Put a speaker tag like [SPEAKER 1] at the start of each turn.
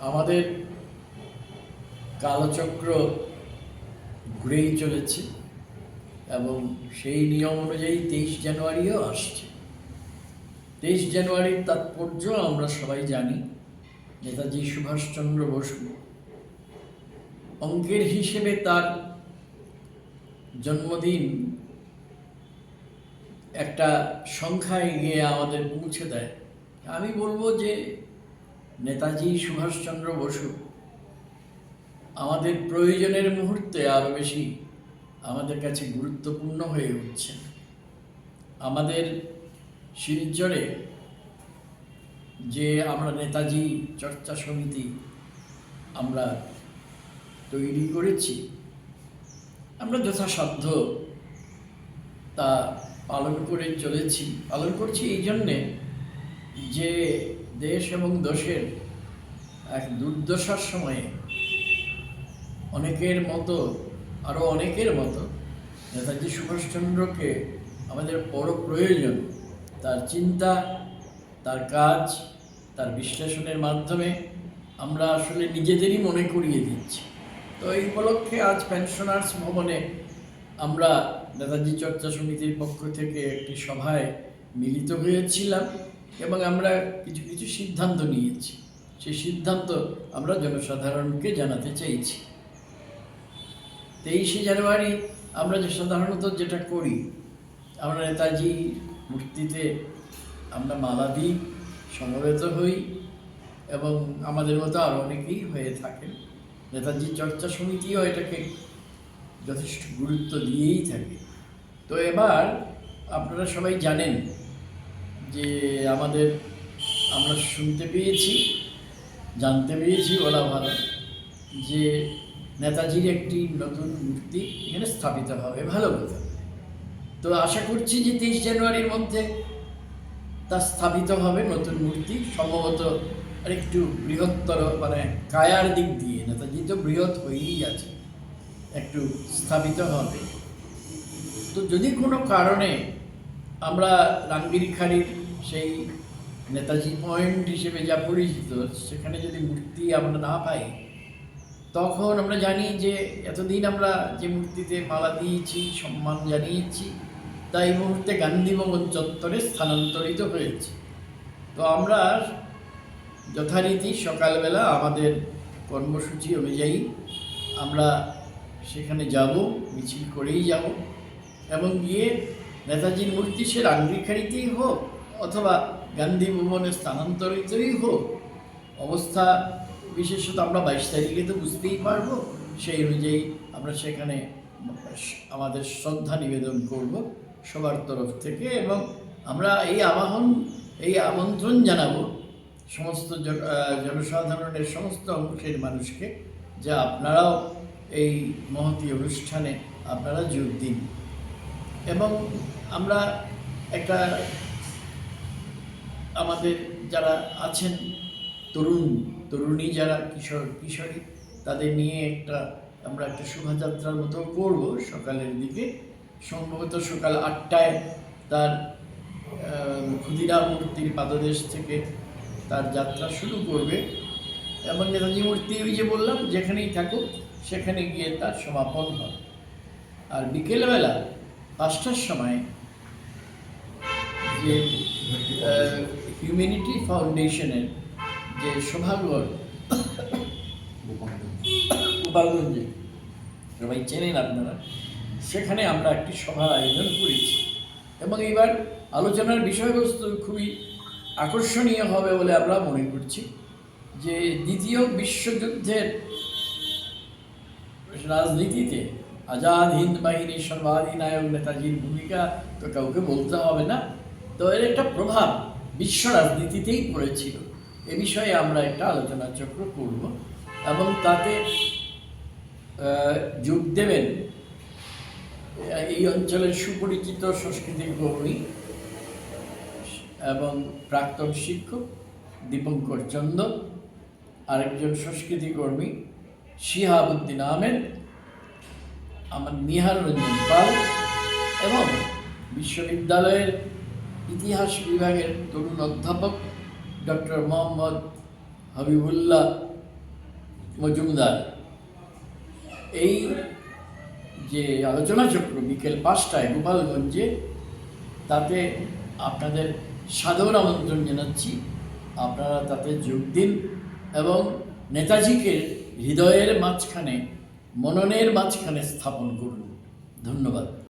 [SPEAKER 1] আমাদের কালচক্র ঘুরেই চলেছে এবং সেই নিয়ম অনুযায়ী তেইশ জানুয়ারিও আসছে। তেইশ জানুয়ারির তাৎপর্য আমরা সবাই জানি, নেতাজি সুভাষচন্দ্র বসু অঙ্কের হিসেবে তার জন্মদিন একটা সংখ্যায় গিয়ে আমাদের পৌঁছে দেয়। আমি বলব যে নেতাজি সুভাষচন্দ্র বসু, আমাদের প্রয়োজনের মুহূর্তে আরও বেশি আমাদের কাছে গুরুত্বপূর্ণ হয়ে উঠছেন। আমাদের শিলচরে যে আমরা নেতাজি চর্চা সমিতি আমরা তৈরি করেছি, আমরা যথাসাধ্য তা পালন করে চলেছি। পালন করছি এই জন্যে যে দেশ এবং দেশের এক দুর্দশার সময়ে অনেকের মতো আরও অনেকের মতো নেতাজি সুভাষচন্দ্রকে আমাদের বড় প্রয়োজন। তার চিন্তা, তার কাজ, তার বিশ্লেষণের মাধ্যমে আমরা আসলে নিজেদেরই মনে করিয়ে দিচ্ছি। তো এই উপলক্ষে আজ পেনশনার্স ভবনে আমরা নেতাজি চর্চা সমিতির পক্ষ থেকে একটি সভায় মিলিত হয়েছিলাম। এবং আমরা কিছু কিছু সিদ্ধান্ত নিয়েছি। সেই সিদ্ধান্ত আমরা জনসাধারণকে জানাতে চাইছি। তেইশে জানুয়ারি আমরা যে সাধারণত যেটা করি, আমরা নেতাজি মূর্তিতে আমরা মালা দিই, সমবেত হই এবং আমাদের মতো আরও অনেকেই হয়ে থাকেন। নেতাজি চর্চা সমিতিও এটাকে যথেষ্ট গুরুত্ব দিয়েই থাকে। তো এবার আপনারা সবাই জানেন যে আমাদের আমরা শুনতে পেয়েছি, জানতে পেরেছি বলা ভালো যে নেতাজির একটি নতুন মূর্তি এখানে স্থাপিত হবে। ভালো কথা। তো আশা করছি যে তেইশ জানুয়ারির মধ্যে তা স্থাপিত হবে নতুন মূর্তি, সম্ভবত আর একটু বৃহত্তর মানে কায়ার দিক দিয়ে। নেতাজি তো বৃহৎ হয়েই আছে, একটু স্থাপিত হবে। তো যদি কোনো কারণে আমরা রামগিরিখাড়ির সেই নেতাজি পয়েন্ট হিসেবে যা পরিচিত, সেখানে যদি মূর্তি আমরা না পাই, তখন আমরা জানি যে এতদিন আমরা যে মূর্তিতে মালা দিয়েছি, সম্মান জানিয়েছি তা এই মুহূর্তে গান্ধী ভবন চত্বরে স্থানান্তরিত হয়েছে। তো আমরা যথারীতি সকালবেলা আমাদের কর্মসূচি অনুযায়ী আমরা সেখানে যাব, মিছিল করেই যাব, এবং গিয়ে নেতাজির মূর্তি সে রাঙ্গিখাড়িতেই হোক অথবা গান্ধী ভবনে স্থানান্তরিতই হোক, অবস্থা বিশেষত আমরা বাইশ তারিখে তো বুঝতেই পারব। সেই অনুযায়ী আমরা সেখানে আমাদের শ্রদ্ধা নিবেদন করব সবার তরফ থেকে এবং আমরা এই আবাহন এই আমন্ত্রণ জানাব সমস্ত জনসাধারণের সমস্ত অংশের মানুষকে যে আপনারাও এই মহতী অনুষ্ঠানে আপনারা যোগ দিন। এবং আমরা একটা আমাদের যারা আছেন, তরুণ, তরুণী যারা কিশোর, কিশোরী, তাদের নিয়ে একটা আমরা একটা শোভাযাত্রার মতো করব সকালের দিকে। সম্ভবত সকাল আটটায় তার ক্ষুদিরাম মূর্তির পাদদেশ থেকে তার যাত্রা শুরু করবে। এবং নেতাজি মূর্তি ওই যে বললাম, যেখানেই থাকুক, সেখানে গিয়ে তার সমাপন হয়। আর বিকেলবেলা পাঁচটার সময় যে হিউম্যানিটি ফাউন্ডেশনের যে সভাগর গোপালগঞ্জে সবাই চেনেন আপনারা, সেখানে আমরা একটি সভার আয়োজন করেছি। এবং এবার আলোচনার বিষয়বস্তু খুবই আকর্ষণীয় হবে বলে আমরা মনে করছি যে দ্বিতীয় বিশ্বযুদ্ধের রাজনীতিতে আজাদ হিন্দ বাহিনীর সর্বাধিনায়ক নেতাজির ভূমিকা তো কাউকে বলতে হবে না। তো এর একটা প্রভাব বিশ্ব রাজনীতিতেই পড়েছিল। এ বিষয়ে আমরা একটা আলোচনা চক্র করব এবং তাতে যোগ দেবেন এই অঞ্চলের সুপরিচিত সংস্কৃতির কর্মী এবং প্রাক্তন শিক্ষক দীপঙ্কর চন্দ, আরেকজন সংস্কৃতি কর্মী শিহাবুদ্দিন আহমেদ আমার নিহার রঞ্জন পাল এবং বিশ্ববিদ্যালয়ের ইতিহাস বিভাগের তরুণ অধ্যাপক ডক্টর মোহাম্মদ হাবিবুল্লাহ মজুমদার। এই যে আলোচনা চক্র বিকেল পাঁচটায় গোপালগঞ্জে, তাতে আপনাদের সাদর আমন্ত্রণ জানাচ্ছি। আপনারা তাতে যোগ দিন এবং নেতাজিকে হৃদয়ের মাঝখানে মননের মাঝখানে স্থাপন করুন। ধন্যবাদ।